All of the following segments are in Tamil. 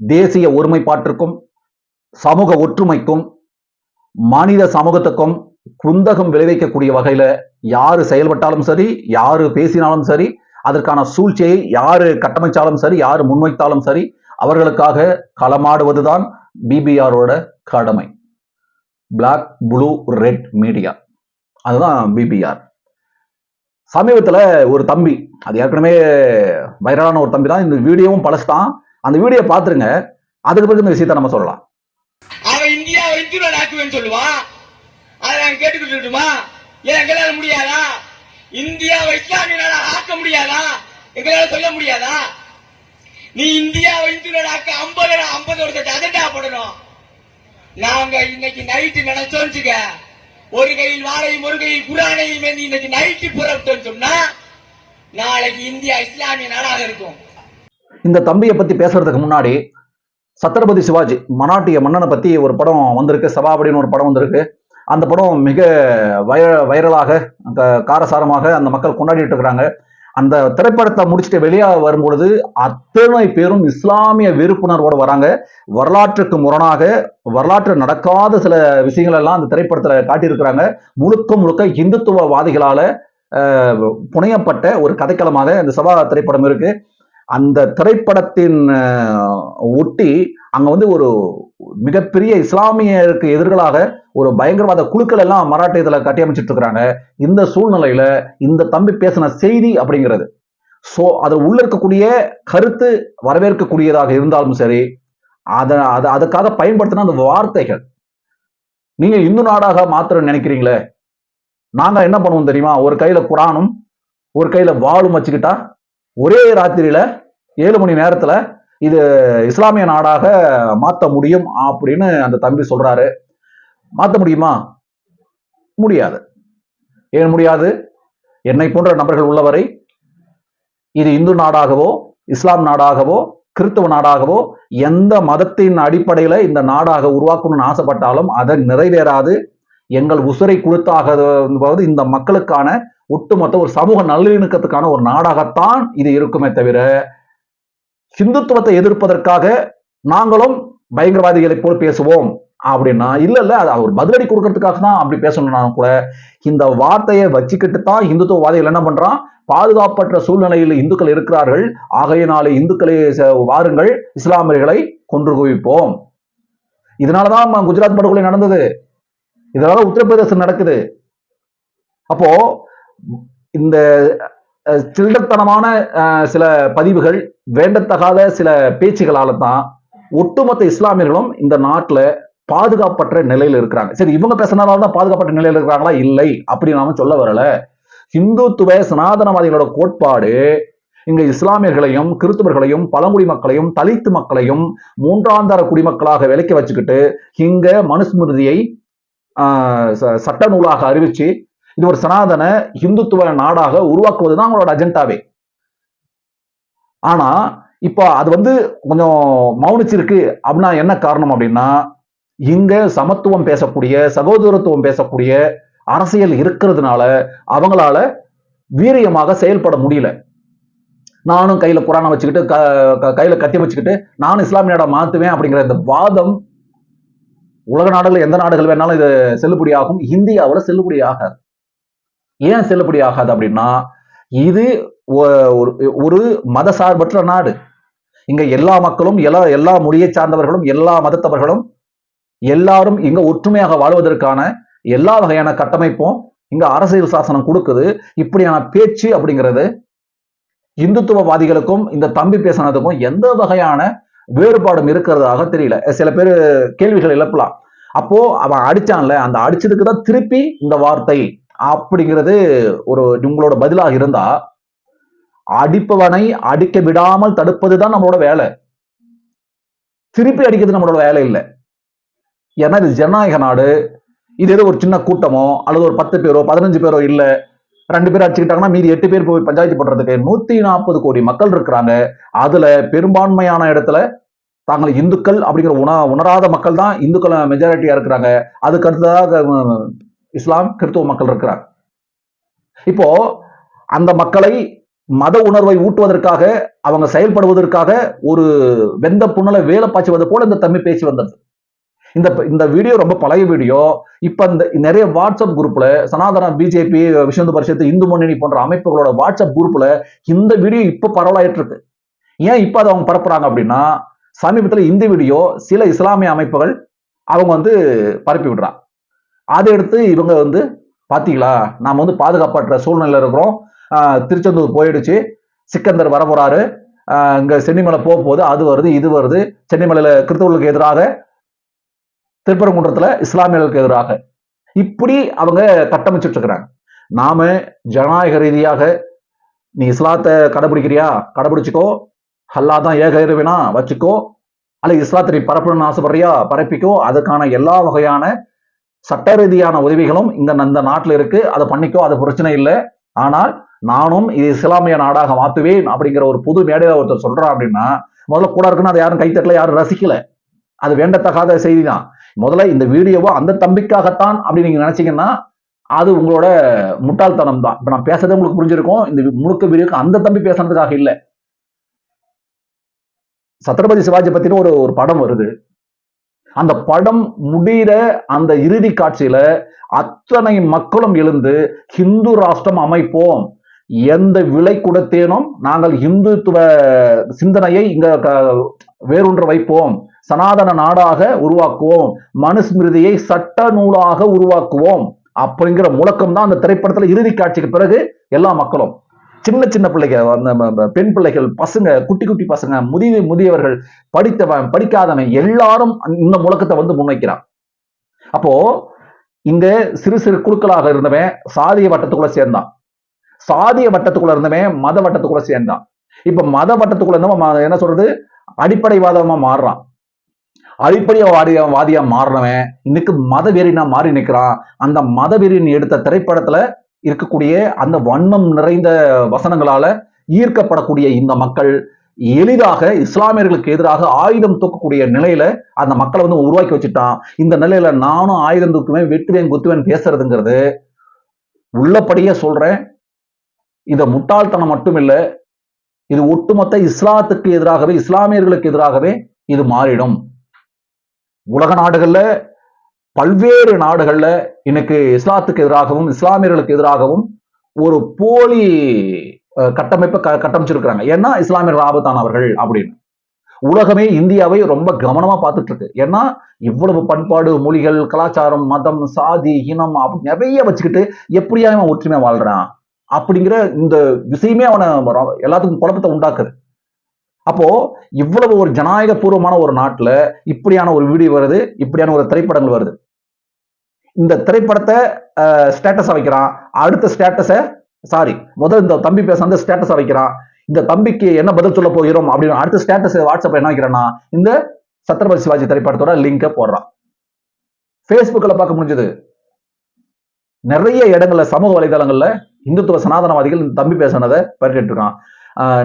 தேசிய ஒருமைப்பாட்டிற்கும் சமூக ஒற்றுமைக்கும் மனித சமூகத்துக்கும் குந்தகம் விளைவிக்கக்கூடிய வகையில யாரு செயல்பட்டாலும் சரி யாரு பேசினாலும் சரி அதற்கான சூழ்ச்சியை யாரு கட்டமைச்சாலும் சரி யாரு முன்வைத்தாலும் சரி அவர்களுக்காக களமாடுவதுதான் பிபிஆரோட கடமை. பிளாக் ப்ளூ ரெட் மீடியா அதுதான் பிபிஆர் சமீபத்துல ஒரு தம்பி அது ஏற்கனவே வைரலான ஒரு தம்பி தான் இந்த வீடியோவும் பழசு தான் அந்த வீடியோ பார்த்துருங்க. அதுக்கு பிறகு இந்த விஷயத்தை நம்ம சொல்லலாம். அவன் இந்தியாவை இந்துடன் ஆக்குவேன்னு சொல்லுவான் அதை நாங்கள் கேட்டுக்கிட்டு இருக்கட்டுமா? ஏன் எங்களால முடியாதா? இந்தியாவை இஸ்லாமிய ஆக்க முடியாதா? எங்களால சொல்ல முடியாதா? நீ இந்தியாவை இந்து ஆக்க ஐம்பது ஐம்பது வருஷத்தை அஜெண்டா போடணும். நாங்க இன்னைக்கு நைட்டு நினைச்சோம் வச்சுக்க ஒரு கையில் வாழையும் ஒரு கையில் குரானையும் இன்னைக்கு நைட்டு புறப்பட்டோம்னு சொன்னா நாளைக்கு இந்தியா இஸ்லாமிய நாடாக இருக்கும். இந்த தம்பியை பத்தி பேசுறதுக்கு முன்னாடி சத்ரபதி சிவாஜி மராட்டிய மன்னனை பத்தி ஒரு படம் வந்திருக்கு சபாபடின்னு ஒரு படம் வந்திருக்கு. அந்த படம் மிக வைர வைரலாக க- காரசாரமாக அந்த மக்கள் கொண்டாடிட்டு இருக்கிறாங்க. அந்த திரைப்படத்தை முடிச்சுட்டு வெளியே வரும்பொழுது அத்தனை பேரும் இஸ்லாமிய வெறுப்புணர்வோடு வராங்க. வரலாற்றுக்கு முரணாக வரலாற்று நடக்காத சில விஷயங்கள் எல்லாம் அந்த திரைப்படத்தில் காட்டியிருக்கிறாங்க. முழுக்க முழுக்க இந்துத்துவவாதிகளால் புனையப்பட்ட ஒரு கதைக்களமாக இந்த சபா திரைப்படம் இருக்குது அந்த திரைப்படத்தின் ஒட்டி அங்க வந்து ஒரு மிகப்பெரிய இஸ்லாமியருக்கு எதிர்களாக ஒரு பயங்கரவாத குழுக்கள் எல்லாம் மராட்டியத்துல கட்டியமைச்சிட்டு இருக்கிறாங்க. இந்த சூழ்நிலையில இந்த தம்பி பேசின செய்தி அப்படிங்கிறது. சோ அது உள்ள இருக்கக்கூடிய கருத்து வரவேற்கக்கூடியதாக இருந்தாலும் சரி அதை அதை அதுக்காக பயன்படுத்தின அந்த வார்த்தைகள். நீங்க இந்து நாடாக மாத்திரம் நினைக்கிறீங்களே? நாங்க என்ன பண்ணுவோம் தெரியுமா? ஒரு கையில குரானும் ஒரு கையில வாளும் வச்சுக்கிட்டா ஒரே ராத்திரியில ஏழு மணி நேரத்துல இது இஸ்லாமிய நாடாக மாத்த முடியும் அப்படின்னு அந்த தம்பி சொல்றாரு. மாத்த முடியுமா? முடியாது. ஏன் முடியாது? என்னை போன்ற நபர்கள் உள்ளவரை இது இந்து நாடாகவோ இஸ்லாம் நாடாகவோ கிறிஸ்தவ நாடாகவோ எந்த மதத்தின் அடிப்படையில இந்த நாடாக உருவாக்கணும்னு ஆசைப்பட்டாலும் அதை நிறைவேறாது. எங்கள் உசுரை கொடுத்தாக இந்த மக்களுக்கான ஒட்டுமொத்த ஒரு சமூக நல்லிணக்கத்துக்கான ஒரு நாடாகத்தான் இது இருக்குமே தவிர ஹிந்துத்துவத்தை எதிர்ப்பதற்காக நாங்களும் பயங்கரவாதிகளை போல் பேசுவோம் அப்படின்னா இல்ல இல்ல அது அவர் பதிலடி கொடுக்கறதுக்காக தான் அப்படி பேசணும்னா கூட இந்த வார்த்தையை வச்சுக்கிட்டு தான் இந்துத்துவவாதிகள் என்ன பண்றான்? பாதுகாப்பற்ற சூழ்நிலையில் இந்துக்கள் இருக்கிறார்கள். ஆகையினாலே இந்துக்களை ச- வாருங்கள். இஸ்லாமியர்களை கொன்று குவிப்போம். இதனாலதான் குஜராத் படுகொலை நடந்தது. இதனால உத்தரப்பிரதேசம் நடக்குது. அப்போ இந்த அஹ், சில்லறத்தனமான சில பதிவுகள் வேண்டத்தகாத சில பேச்சுகளால தான் ஒட்டுமொத்த இஸ்லாமியர்களும் இந்த நாட்டில் பாதுகாப்பற்ற நிலையில் இருக்கிறாங்க. சரி இவங்க பேசினால தான் பாதுகாப்பற்ற நிலையில் இருக்கிறாங்களா? இல்லை. அப்படி நாம சொல்ல வரல. இந்துத்துவ சனாதனவாதிகளோட கோட்பாடு இங்க இஸ்லாமியர்களையும் கிறிஸ்துவர்களையும் பழங்குடி மக்களையும் தலித்து மக்களையும் மூன்றாந்தர குடிமக்களாக விலைக்கு வச்சுக்கிட்டு இங்க மனுஸ்மிருதியை ச- சட்ட நூலாக அறிவிச்சு இது ஒரு சனாதன இந்துத்துவ நாடாக உருவாக்குவது தான் அவங்களோட அஜெண்டாவே. ஆனா இப்போ அது வந்து கொஞ்சம் மௌனிச்சிருக்கு. அப்படின்னா என்ன காரணம் அப்படின்னா இங்க சமத்துவம் பேசக்கூடிய சகோதரத்துவம் பேசக்கூடிய அரசியல் இருக்கிறதுனால அவங்களால வீரியமாக செயல்பட முடியல. நானும் கையில குரானை வச்சுக்கிட்டு க- கையில கத்தி வச்சுக்கிட்டு நானும் இஸ்லாமிய மாத்துவேன் அப்படிங்கிற இந்த வாதம் உலக நாடுகள் எந்த நாடுகள் வேணாலும் இது செல்லுபடியாகும். இந்தியாவில் செல்லுபடியாகாது. ஏன் செல்லுபடி ஆகாது அப்படின்னா இது ஒரு ஒரு மதசார்பற்ற நாடு. இங்க எல்லா மக்களும் எல்லா எல்லா மொழியை சார்ந்தவர்களும் எல்லா மதத்தவர்களும் எல்லாரும் இங்க ஒற்றுமையாக வாழ்வதற்கான எல்லா வகையான கட்டமைப்பும் இங்க அரசியல் சாசனம் கொடுக்குது. இப்படியான பேச்சு அப்படிங்கிறது இந்துத்துவவாதிகளுக்கும் இந்த தம்பி பேசினதுக்கும் எந்த வகையான வேறுபாடும் இருக்கிறதாக தெரியல. சில பேர் கேள்விகள் எழுப்பலாம் அப்போ அவன் அடிச்சான்ல அந்த அடிச்சதுக்கு தான் திருப்பி இந்த வார்த்தை அப்படிங்கிறது ஒரு உங்களோட பதிலாக இருந்தா அடிப்பவனை அடிக்க விடாமல் தடுப்பதுதான் நம்மளோட வேலை. திருப்பி அடிக்கிறது நம்மளோட வேலை இல்லை. ஏன்னா இது ஜனநாயக நாடு. இது ஏதோ ஒரு சின்ன கூட்டமோ அல்லது ஒரு பத்து பேரோ பதினஞ்சு பேரோ இல்ல. ரெண்டு பேர் அடிச்சுக்கிட்டாங்கன்னா மீதி எட்டு பேர் போய் பஞ்சாயத்து பண்றதுக்கு நூத்தி நாற்பது கோடி மக்கள் இருக்கிறாங்க. அதுல பெரும்பான்மையான இடத்துல தாங்கள் இந்துக்கள் அப்படிங்கிற உண உணராத மக்கள் தான் இந்துக்கள் மெஜாரிட்டியா இருக்கிறாங்க. அதுக்கு அடுத்ததாக இஸ்லாம் கிறிஸ்துவ மக்கள் இருக்கிறாங்க இப்போ அந்த மக்களை மத உணர்வை ஊட்டுவதற்காக அவங்க செயல்படுவதற்காக ஒரு வெந்த புண்ணலை வேலை பாய்ச்சுவது போல இந்த தம்பி பேசி வந்தது இந்த இந்த வீடியோ ரொம்ப பழைய வீடியோ. இப்ப இந்த நிறைய வாட்ஸ்அப் குரூப்ல சனாதன பிஜேபி விஷ்ணு பரிஷத்து இந்து முன்னணி போன்ற அமைப்புகளோட வாட்ஸ்அப் குரூப்ல இந்த வீடியோ இப்ப பரவலாயிட்டு இருக்கு ஏன் இப்ப அதை அவங்க பரப்புறாங்க அப்படின்னா சமீபத்தில் இந்த வீடியோ சில இஸ்லாமிய அமைப்புகள் அவங்க வந்து பரப்பி விடுறாங்க. அதை எடுத்து இவங்க வந்து பாத்தீங்களா? நாம வந்து பாதுகாப்பற்ற சூழ்நிலையில் இருக்கிறோம். திருச்செந்தூர் போயிடுச்சு. சிக்கந்தர் வர போறாரு. இங்க சென்னிமலை போக போகுது. அது வருது இது வருது. சென்னிமலையில கிறிஸ்தவர்களுக்கு எதிராக திருப்பரங்குன்றத்துல இஸ்லாமியர்களுக்கு எதிராக. இப்படி அவங்க கட்டமைச்சிட்டு இருக்கிறாங்க. நாம ஜனநாயக ரீதியாக நீ இஸ்லாத்தை கடைபிடிக்கிறியா? கடைபிடிச்சிக்கோ. அல்லா தான் ஏக இருவினா வச்சுக்கோ. அல்ல இஸ்லாத்தை நீ பரப்பணும்னு ஆசைப்படுறியா? பரப்பிக்கோ. அதுக்கான எல்லா வகையான சட்ட ரீதியான உதவிகளும் இந்த இந்த நாட்டுல இருக்கு. அதை பண்ணிக்கோ அது பிரச்சனை இல்லை. ஆனால் நானும் இது இஸ்லாமிய நாடாக மாத்துவேன் அப்படிங்கிற ஒரு புது மேடையில ஒருத்தர் சொல்றான் அப்படின்னா முதல்ல கூட இருக்குன்னு அதை யாரும் கைத்தட்டல யாரும் ரசிக்கல. அது வேண்டத்தகாத செய்தி தான் முதல்ல இந்த வீடியோவை அந்த தம்பிக்காகத்தான் அப்படின்னு நீங்க நினைச்சீங்கன்னா அது உங்களோட முட்டாள்தனம் தான் இப்ப நான் பேசுறதே உங்களுக்கு புரிஞ்சிருக்கும். இந்த முழுக்க வீடியோக்கு அந்த தம்பி பேசுறதுக்காக இல்ல. சத்ரபதி சிவாஜி பத்தின ஒரு ஒரு படம் வருது. அந்த படம் முடிகிற அந்த இறுதி காட்சியில அத்தனை மக்களும் எழுந்து ஹிந்து ராஷ்டிரம் அமைப்போம். எந்த விலை கொடுத்தேனும் நாங்கள் இந்துத்துவ சிந்தனையை இங்க க- வைப்போம். சனாதன நாடாக உருவாக்குவோம். மனுஸ்மிருதியை சட்ட நூலாக உருவாக்குவோம். அப்படிங்கிற முழக்கம் தான் அந்த திரைப்படத்துல இறுதி காட்சிக்கு பிறகு எல்லா மக்களும். சின்ன சின்ன பிள்ளைகள் அந்த பெண் பிள்ளைகள் பசங்க குட்டி குட்டி பசங்க முதிய முதியவர்கள் படித்தவன் படிக்காதவன் எல்லாரும் இந்த முழக்கத்தை வந்து முன்வைக்கிறான். அப்போ இங்க சிறு சிறு குழுக்களாக இருந்தவன் சாதிய வட்டத்துக்குள்ள சேர்ந்தான். சாதிய வட்டத்துக்குள்ள இருந்தவன் மத வட்டத்துக்குள்ள சேர்ந்தான். இப்ப மத வட்டத்துக்குள்ள இருந்தவன் என்ன சொல்றது? அடிப்படைவாதமா மாறுறான். அடிப்படைவாதியா வாதியா மாறினவன் இன்னைக்கு மத வெறினா மாறி நிற்கிறான் அந்த மத எடுத்த திரைப்படத்துல இருக்கக்கூடிய அந்த வன்மம் நிறைந்த வசனங்களால ஈர்க்கப்படக்கூடிய இந்த மக்கள் எளிதாக இஸ்லாமியர்களுக்கு எதிராக ஆயுதம் தூக்கக்கூடிய நிலையில அந்த மக்களை வந்து உருவாக்கி வச்சுட்டான். இந்த நிலையில நானும் ஆயுதம் தூக்குவேன் வெட்டுவேன் குத்துவேன் பேசுறதுங்கிறது உள்ளபடியே சொல்றேன். இந்த முட்டாள்தனம் மட்டும் இல்ல இது ஒட்டுமொத்த இஸ்லாத்துக்கு எதிராகவே இஸ்லாமியர்களுக்கு எதிராகவே இது மாறிடும். உலக நாடுகள்ல பல்வேறு நாடுகள்ல இன்னைக்கு இஸ்லாத்துக்கு எதிராகவும் இஸ்லாமியர்களுக்கு எதிராகவும் ஒரு போலி கட்டமைப்பை க- கட்டமைச்சிருக்கிறாங்க. ஏன்னா இஸ்லாமியர்கள் ஆபத்தானவர்கள் அப்படின்னு. உலகமே இந்தியாவை ரொம்ப கவனமா பார்த்துட்டு இருக்கு ஏன்னா இவ்வளவு பண்பாடு மொழிகள் கலாச்சாரம் மதம் சாதி இனம் அப்படி நிறைய வச்சுக்கிட்டு எப்படியா அவன் ஒற்றுமையா வாழ்றான்? அப்படிங்கிற இந்த விஷயமே அவனை எல்லாத்துக்கும் குழப்பத்தை உண்டாக்குது. அப்போ இவ்வளவு ஒரு ஜனநாயக பூர்வமான ஒரு நாட்டுல இப்படியான ஒரு வீடியோ வருது இப்படியான ஒரு திரைப்படங்கள் வருது. இந்த திரைப்படத்தை ஸ்டேட்டஸா வைக்கிறான். அடுத்த ஸ்டேட்டஸை சாரி முதல் இந்த தம்பி பேச வந்து ஸ்டேட்டஸா வைக்கிறான். இந்த தம்பிக்கு என்ன பதில் சொல்ல போகிறோம் அப்படின்னு அடுத்த ஸ்டேட்டஸ் வாட்ஸ்அப் என்ன வைக்கிறேன்னா இந்த சத்ரபதி சிவாஜி திரைப்படத்தோட லிங்கை போடுறான். ஃபேஸ்புக்கில் பார்க்க முடிஞ்சது. நிறைய இடங்கள்ல சமூக வலைதளங்கள்ல இந்துத்துவ சனாதனவாதிகள் இந்த தம்பி பேசுனதை பரட்டிட்டு இருக்கான்.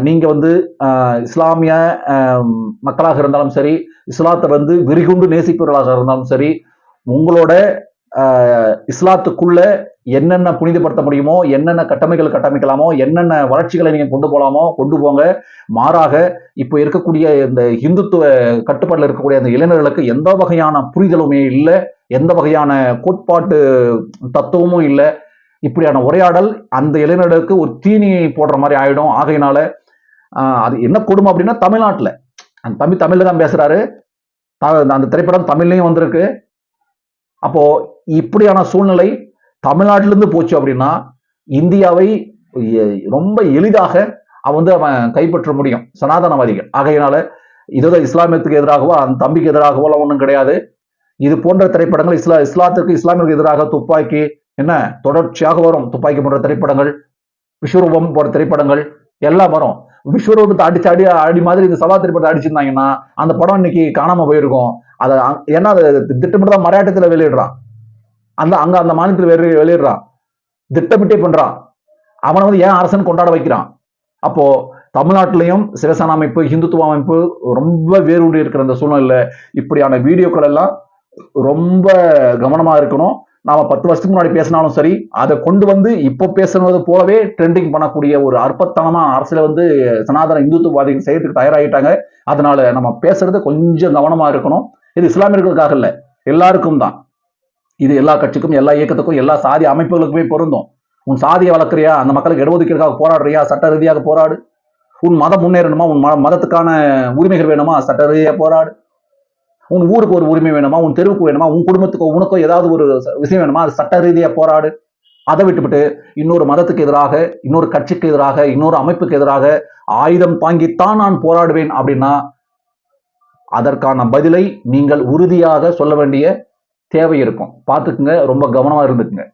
நீங்க வந்து ஆஹ் இஸ்லாமிய ஆஹ் மக்களாக இருந்தாலும் சரி இஸ்லாத்தை வந்து விரிகுண்டு நேசிப்பவர்களாக இருந்தாலும் சரி உங்களோட இஸ்லாத்துக்குள்ள என்னென்ன புனிதப்படுத்த முடியுமோ என்னென்ன கட்டமைகள் கட்டமைக்கலாமோ என்னென்ன வளர்ச்சிகளை நீங்க கொண்டு போகலாமோ கொண்டு போங்க. மாறாக இப்போ இருக்கக்கூடிய இந்த இந்துத்துவ கட்டுப்பாட்டில் இருக்கக்கூடிய அந்த இளைஞர்களுக்கு எந்த வகையான புரிதலுமே இல்லை எந்த வகையான கோட்பாட்டு தத்துவமும் இல்லை. இப்படியான உரையாடல் அந்த இளைஞர்களுக்கு ஒரு தீனி போடுற மாதிரி ஆயிடும். ஆகையினால அது என்ன கொடுமை அப்படின்னா தமிழ்நாட்டில். அந்த தம்பி தமிழ்ல தான் பேசுறாரு. அந்த திரைப்படம் தமிழ்லையும் வந்திருக்கு. அப்போ இப்படியான சூழ்நிலை தமிழ்நாட்டிலிருந்து போச்சு அப்படின்னா இந்தியாவை ரொம்ப எளிதாக அவன் வந்து அவன் கைப்பற்ற முடியும். சனாதனவாதிகள். ஆகையினால இதுதான் இஸ்லாமியத்துக்கு எதிராகவோ அந்த தம்பிக்கு எதிராகவோ ஒன்றும் கிடையாது. இது போன்ற திரைப்படங்கள் இஸ்லா இஸ்லாத்துக்கு இஸ்லாமியர்களுக்கு எதிராக துப்பாக்கி என்ன தொடர்ச்சியாக வரும். துப்பாக்கி போன்ற திரைப்படங்கள் விஸ்வரூபம் போன்ற திரைப்படங்கள் எல்லாம் வரும். விஸ்வரூபத்தை அடிச்சு அடி அடி மாதிரி இந்த சபா திரைப்படத்தை அடிச்சிருந்தாங்கன்னா அந்த படம் இன்னைக்கு காணாம போயிருக்கும். அதை அ- ஏன்னா அது திட்டமிட்டு தான் மலையாட்டத்தில் வெளியிடுறான். அந்த அங்க அந்த மாநிலத்தில் வெளி வெளியிடுறான். திட்டமிட்டே பண்றான். அவனை வந்து ஏன் அரசன் கொண்டாட வைக்கிறான்? அப்போ தமிழ்நாட்டிலையும் சிவசேனா அமைப்பு இந்துத்துவ அமைப்பு ரொம்ப வேரூடி இருக்கிற அந்த சூழ்நிலையில இப்படியான வீடியோக்கள் எல்லாம் ரொம்ப கவனமா இருக்கணும். நாம பத்து வருஷத்துக்கு முன்னாடி பேசினாலும் சரி அதை கொண்டு வந்து இப்போ பேசுனது போலவே ட்ரெண்டிங் பண்ணக்கூடிய ஒரு அற்பத்தனமா அரசியல வந்து சனாதன இந்துத்துவவாதிகள் செய்யறதுக்கு தயாராகிட்டாங்க. அதனால நம்ம பேசுறது கொஞ்சம் கவனமா இருக்கணும். இது இஸ்லாமியர்களுக்காக இல்லை எல்லாருக்கும் தான். இது எல்லா கட்சிக்கும் எல்லா இயக்கத்துக்கும் எல்லா சாதி அமைப்புகளுக்குமே பொருந்தும். உன் சாதியை வளர்க்குறியா? அந்த மக்களுக்கு இடஒதுக்கீடுக்காக போராடுறியா? சட்ட ரீதியாக போராடு. உன் மதம் முன்னேறணுமா? உன் மதத்துக்கான உரிமைகள் வேணுமா? சட்ட ரீதியாக போராடு. உன் ஊருக்கு ஒரு உரிமை வேணுமா? உன் தெருவுக்கு வேணுமா? உன் குடும்பத்துக்கு உனக்கோ ஏதாவது ஒரு விஷயம் வேணுமா? அது சட்ட ரீதியாக போராடு. அதை விட்டுவிட்டு இன்னொரு மதத்துக்கு எதிராக இன்னொரு கட்சிக்கு எதிராக இன்னொரு அமைப்புக்கு எதிராக ஆயுதம் தாங்கித்தான் நான் போராடுவேன் அப்படின்னா அதற்கான பதிலை நீங்கள் உறுதியாக சொல்ல வேண்டிய தேவை இருக்கும். பார்த்துக்குங்க ரொம்ப கவனமாக இருந்துக்குங்க.